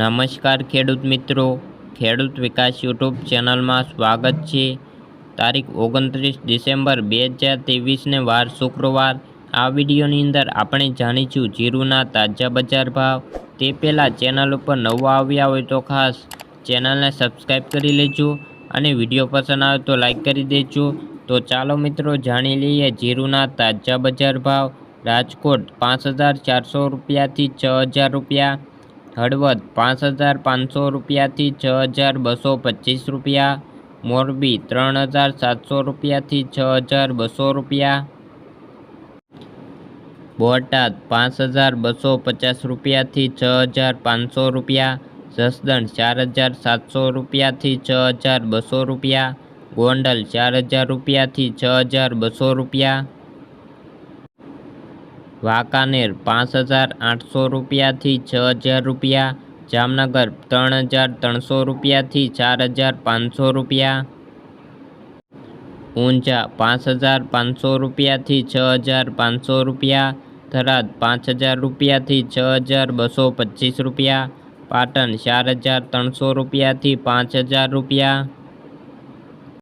નમસ્કાર ખેડૂત મિત્રો. ખેડૂત વિકાસ યુટ્યુબ ચેનલમાં સ્વાગત છે. તારીખ ઓગણત્રીસ ડિસેમ્બર બે હજાર ત્રેવીસને વાર શુક્રવાર. આ વિડીયોની અંદર આપણે જાણીશું જીરુના તાજા બજાર ભાવ. તે પહેલાં ચેનલ ઉપર નવા આવ્યા હોય તો ખાસ ચેનલને સબસ્ક્રાઈબ કરી લેજો અને વીડિયો પસંદ આવે તો લાઈક કરી દેજો. તો ચાલો મિત્રો જાણી લઈએ જીરુના તાજા બજાર ભાવ. રાજકોટ પાંચ હજાર ચારસો રૂપિયાથી છ હજાર રૂપિયા. હળવદ પાંચ હજાર પાંચસો રૂપિયાથી છ હજાર બસો પચીસ રૂપિયા મોરબી ત્રણ હજાર સાતસો રૂપિયાથી છ હજાર બસો રૂપિયા બોટાદ પાંચ હજાર બસો પચાસ રૂપિયાથી છ હજાર પાંચસો રૂપિયા જસદણ ચાર હજાર સાતસો રૂપિયાથી છ હજાર બસો રૂપિયા ગોંડલ ચાર હજાર રૂપિયાથી છ હજાર બસો રૂપિયા વાંકાનેર પાંચ હજાર આઠસો રૂપિયાથી છ હજાર રૂપિયા જામનગર ત્રણ હજાર ત્રણસો રૂપિયાથી ચાર હજાર પાંચસો રૂપિયા ઊંઝા પાંચ હજાર પાંચસો રૂપિયાથી છ હજાર પાંચસો રૂપિયા થરાદ પાંચ હજાર રૂપિયાથી છ હજાર બસો પચીસ રૂપિયા પાટણ ચાર હજાર ત્રણસો રૂપિયાથી પાંચ હજાર રૂપિયા